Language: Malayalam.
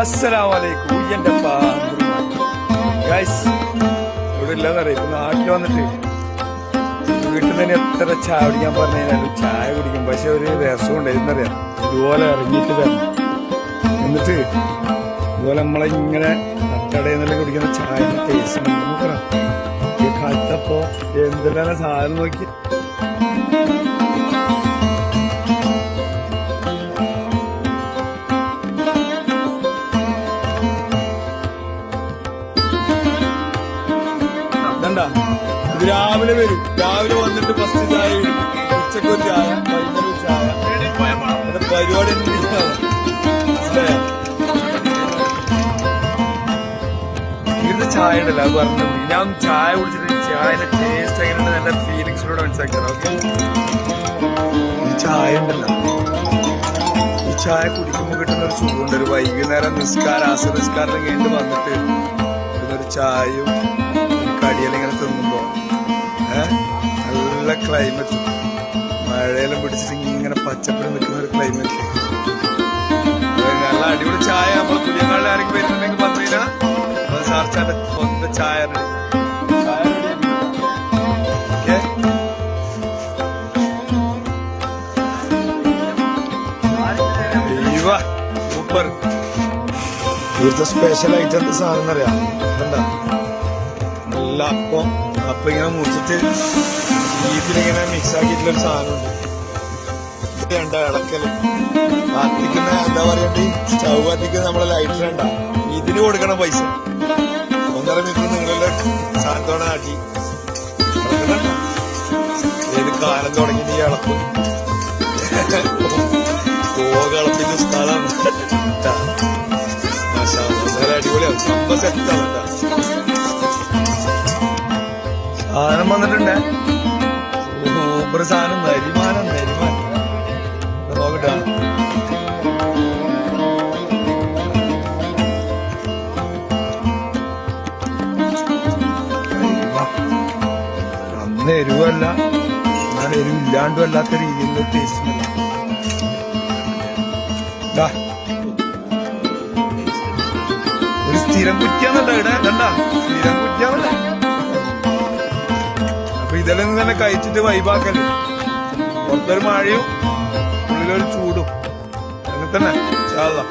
അസ്സലാമലൈക്കും. ഉയ്യന്റെ ഗൈസ് ഇവിടെ ഇല്ലെന്നറിയാം ഇപ്പൊ നാട്ടിൽ വന്നിട്ട്. വീട്ടിൽ തന്നെ എത്ര ചായ കുടിക്കാൻ പറഞ്ഞു ചായ കുടിക്കും. പക്ഷെ ഒരു രസം ഉണ്ടായിരുന്നറിയാം ഇതുപോലെ ഇറങ്ങിയിട്ട് എന്നിട്ട് ഇതുപോലെ നമ്മളെ ഇങ്ങനെ നിന്നെല്ലാം കുടിക്കുന്ന ചായ ടേസ്റ്റ് നോക്കണം ഈ കാലത്തപ്പോ എന്തെല്ലാം സാധനം നോക്കി. രാവിലെ വരും. രാവിലെ വന്നിട്ട് ഫസ്റ്റ് ചായ. ഉച്ചയ്ക്ക് ഒരു ചായ വൈകുന്നേരം ഒരു ചായ. പരിപാടി ഇത് ചായ ഉണ്ടല്ലോ അത് പറഞ്ഞു ഞാൻ ചായ കുടിച്ചിട്ട് ചായന്റെ ടേസ്റ്റ് എങ്ങനെയുണ്ട് നല്ല ഫീലിങ്സിലൂടെ മനസ്സിലാക്കിയത് ഓക്കെ ഈ ചായ ഉണ്ടല്ലോ. ഈ ചായ കുടിക്കുമ്പോൾ കിട്ടുന്ന ഒരു സുഖമുണ്ട്. ഒരു വൈകുന്നേരം നിസ്കാരം ആസ് നിസ്കാരം കഴിഞ്ഞിട്ട് വന്നിട്ട് ഇവിടുന്നൊരു ചായയും ഒരു കടിയെല്ലാം ഇങ്ങനെ തിന്നുമ്പോ ഏഹ് നല്ല ക്ലൈമറ്റ് മഴയെല്ലാം പിടിച്ചിട്ട് ഇങ്ങനെ പച്ചപ്പിൽ നിൽക്കുന്ന ഒരു ക്ലൈമറ്റ് നല്ല അടിപൊളി ചായ. നമ്മൾ കുഞ്ഞുങ്ങളുടെ ആരെങ്കിലും വരുന്നുണ്ടെങ്കിൽ പറഞ്ഞില്ല. സാർച്ചാന്റെ സ്വന്തം ചായ. സൂപ്പർ. ഇവിടുത്തെ സ്പെഷ്യൽ ഐറ്റം എന്താ സാധനം എന്നറിയാം എന്താ? നല്ല അപ്പം. അപ്പം ഇങ്ങനെ മുറിച്ചിട്ട് ബീഫിലിങ്ങനെ മിക്സ് ആക്കിയിട്ടുള്ള ഒരു സാധനമുണ്ട്. കണ്ട ഇളക്കൽ. കത്തിക്കുന്ന എന്താ പറയണ്ടേ? സ്റ്റൗ കത്തിക്കുന്ന നമ്മളെ ലൈറ്റർ ഉണ്ട ഇതിന് കൊടുക്കണം പൈസ. ഒന്നര മീറ്റർ നിങ്ങളുടെ സാധനത്തോടെ നാട്ടി? ഏത് കാലം തുടങ്ങി നീ ഇളപ്പ്? പോകളപ്പിന്റെ സ്ഥലം. അടിപൊളിയാണ്. സംഭവം സെറ്റാണ് സാധനം വന്നിട്ടുണ്ട്. സൂപ്പർ സാധനം നരിമാനം നരിമാൻ ഇത് നോക്കട്ടെ അന്ന് എരിവല്ല എന്നാൽ എരിവില്ലാണ്ടും അല്ലാത്ത രീതിയിലുള്ള ടേസ്റ്റ് ഒരു സ്ഥിരം കുറ്റിയാന്നല്ല ഇവിടെ കണ്ട? സ്ഥിരം കുറ്റിയാന്നല്ല. കഴിച്ചിട്ട് വൈബാക്കൽ പുറത്തൊരു മഴയും ഉള്ളിലൊരു ചൂടും. അങ്ങനെ തന്നെ. ചാതാ